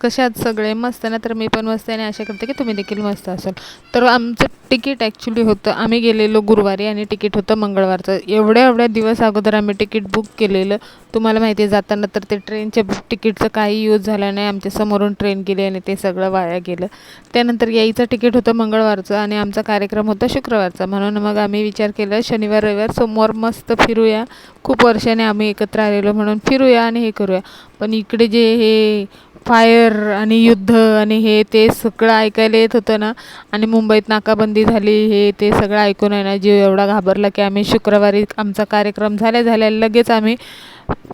कसे आहात सगळे मस्त ना तर मी पण मस्त आहे आणि आशा करते की तुम्ही देखील मस्त असाल. तर आमचं तिकीट ॲक्च्युली होतं आम्ही गेलेलो गुरुवारी आणि तिकीट होतं मंगळवारचं. एवढ्या एवढ्या दिवस अगोदर आम्ही तिकीट बुक केलेलं. तुम्हाला माहिती आहे जाताना तर ते ट्रेनच्या बुक तिकीटचं काही यूज झाला नाही. आमच्या समोरून ट्रेन गेली आणि ते सगळं वाया गेलं. त्यानंतर यायचं तिकीट होतं मंगळवारचं आणि आमचा कार्यक्रम होता शुक्रवारचा. म्हणून मग आम्ही विचार केला शनिवार रविवार सोमवार मस्त फिरूया. खूप वर्षाने आम्ही एकत्र आलेलो म्हणून फिरूया आणि हे करूया. पण इकडे जे हे फायर आणि युद्ध आणि हे ते सगळं ऐकायला येत होतं ना. आणि मुंबईत नाकाबंदी झाली हे ते सगळं ऐकून आहे ना जीव एवढा घाबरला की आम्ही शुक्रवारी आमचा कार्यक्रम झाल्या झाल्या लगेच आम्ही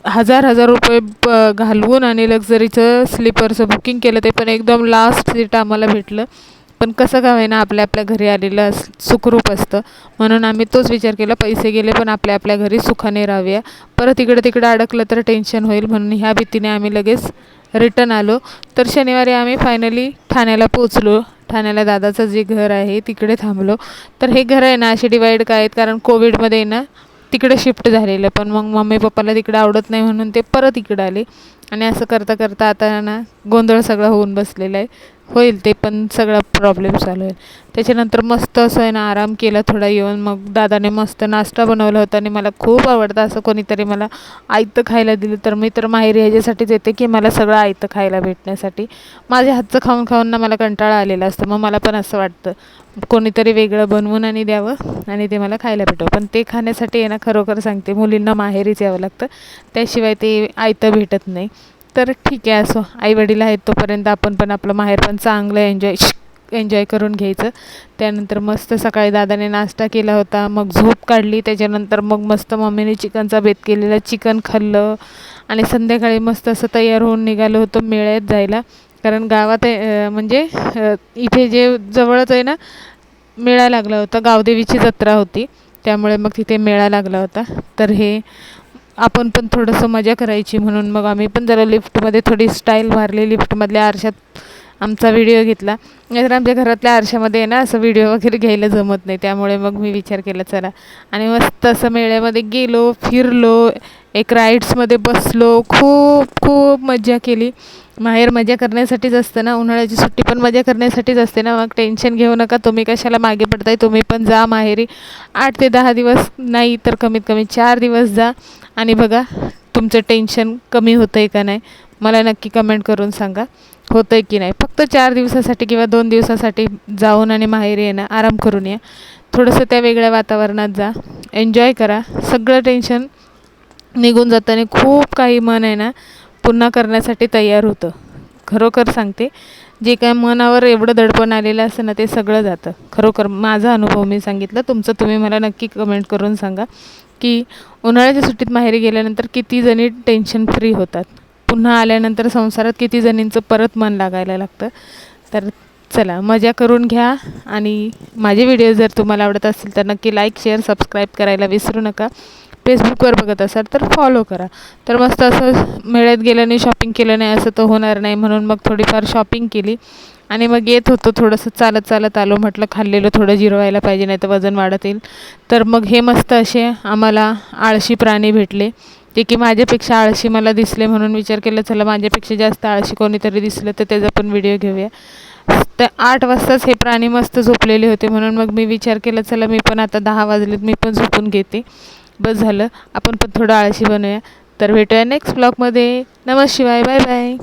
हजार हजार रुपये प घालवून आणि लक्झरीचं स्लीपरचं बुकिंग केलं ते पण एकदम लास्ट सीट आम्हाला भेटलं. पण कसं का होईना आपल्या आपल्या घरी आलेलं सुखरूप असतं. म्हणून आम्ही तोच विचार केला पैसे गेले पण आपल्या आपल्या घरी सुखाने राहूया. परत इकडं तिकडं अडकलं तर टेन्शन होईल म्हणून ह्या भीतीने आम्ही लगेच रिटर्न आलो. तर शनिवारी आम्ही फायनली ठाण्याला पोचलो ठाण्याला दादाचं जे घर आहे तिकडे थांबलो. तर हे घर आहे ना असे डिवाईड काय आहेत? कारण कोविडमध्ये ना तिकडे शिफ्ट झालेलं. पण मग मम्मी पप्पाला तिकडे आवडत नाही म्हणून ते परत इकडं आले. आणि असं करता करता आता ना गोंधळ सगळा होऊन बसलेला आहे. होईल ते पण सगळा प्रॉब्लेम चालू होईल. त्याच्यानंतर मस्त असं आहे ना आराम केला थोडा येऊन मग दादाने मस्त नाश्ता बनवला होता आणि मला खूप आवडतं असं कोणीतरी मला आयतं खायला दिलं. तर मी तर माहेर ह्याच्यासाठीच येते की मला सगळं आयतं खायला भेटण्यासाठी. माझ्या हातचं खाऊन खाऊन ना मला कंटाळा आलेला असतं. मग मला पण असं वाटतं कोणीतरी वेगळं बनवून आणि द्यावं आणि ते मला खायला भेटावं. पण ते खाण्यासाठी आहे ना खरोखर सांगते मुलींना माहेरीच यावं लागतं. त्याशिवाय ते आयतं भेटत नाही. तर ठीक आहे असो. आईवडील आहेत तोपर्यंत आपण पण आपलं माहेर पण चांगलं एन्जॉय एन्जॉय करून घ्यायचं. त्यानंतर मस्त सकाळी दादाने नाश्ता केला होता. मग झोप काढली. त्याच्यानंतर मग मस्त मम्मीने चिकनचा बेत केलेला. चिकन खाल्लं. आणि संध्याकाळी मस्त असं तयार होऊन निघालो होतो मेळ्यात जायला. कारण गावात म्हणजे इथे जे जवळच आहे ना मेळा लागला होता. गावदेवीची जत्रा होती. त्यामुळे मग तिथे मेळा लागला होता. तर हे आपण पण थोडंसं मजा करायची म्हणून मग आम्ही पण जरा लिफ्टमध्ये थोडी स्टाईल मारली लिफ्टमधल्या आरशात आमचा व्हिडिओ घेतला. नाहीतर आमच्या घरातल्या आरशामध्ये ना असं व्हिडिओ वगैरे घ्यायला जमत नाही. त्यामुळे मग मी विचार केला चला. आणि मस्त असं मेळ्यामध्ये गेलो फिरलो एक राईड्समध्ये बसलो. खूप खूप मजा केली. माहेर मजा करण्यासाठीच असतं ना उन्हाळ्याची सुट्टी पण मजा करण्यासाठीच असते ना. मग टेन्शन घेऊ नका तुम्ही कशाला मागे पडताय? तुम्ही पण जा माहेरी. आठ ते दहा दिवस नाही तर कमीत कमी चार दिवस जा. आणि बघा तुमचं टेन्शन कमी होतं आहे का नाही मला नक्की कमेंट करून सांगा. होतं आहे की नाही? फक्त चार दिवसासाठी किंवा दोन दिवसासाठी जाऊन आणि माहेरी येणं आराम करून या. थोडंसं त्या वेगळ्या वातावरणात जा. एन्जॉय करा. सगळं टेन्शन निघून जातं आणि खूप काही मन आहे ना पुन्हा करण्यासाठी तयार होतं. खरोखर सांगते जे काय मनावर एवढं दडपण आलेलं असतं ना ते सगळं जातं. खरोखर माझा अनुभव मी सांगितलं तुमचं तुम्ही मला नक्की कमेंट करून सांगा की उन्हाळ्याच्या सुट्टीत माहेरी गेल्यानंतर किती जणी टेन्शन फ्री होतात? पुन्हा आल्यानंतर संसारात किती जणींचं परत मन लागायला लागतं? तर चला मजा करून घ्या आणि माझे व्हिडिओ जर तुम्हाला आवडत असतील तर नक्की लाईक शेअर सबस्क्राईब करायला विसरू नका. फेसबुकवर बघत असाल तर फॉलो करा. तर मस्त असं मेळ्यात गेल्याने शॉपिंग केलं नाही असं तर होणार नाही म्हणून मग थोडीफार शॉपिंग केली. आणि मग येत होतो थोडंसं चालत चालत आलो म्हटलं खाल्लेलं थोडं जिरवायला पाहिजे नाही तर वजन वाढत येईल. तर मग हे मस्त असे आम्हाला आळशी प्राणी भेटले ते की माझ्यापेक्षा आळशी मला दिसले म्हणून विचार केला चला माझ्यापेक्षा जास्त आळशी कोणीतरी दिसलं तर त्याचा पण व्हिडिओ घेऊया. तर आठ वाजताच हे प्राणी मस्त झोपलेले होते म्हणून मग मी विचार केला चला मी पण आता दहा वाजलेत मी पण झोपून घेते. बस झालं. आपण पण थोडं आळशी बनूया. तर भेटूया नेक्स्ट ब्लॉगमध्ये नमः शिवाय. Bye bye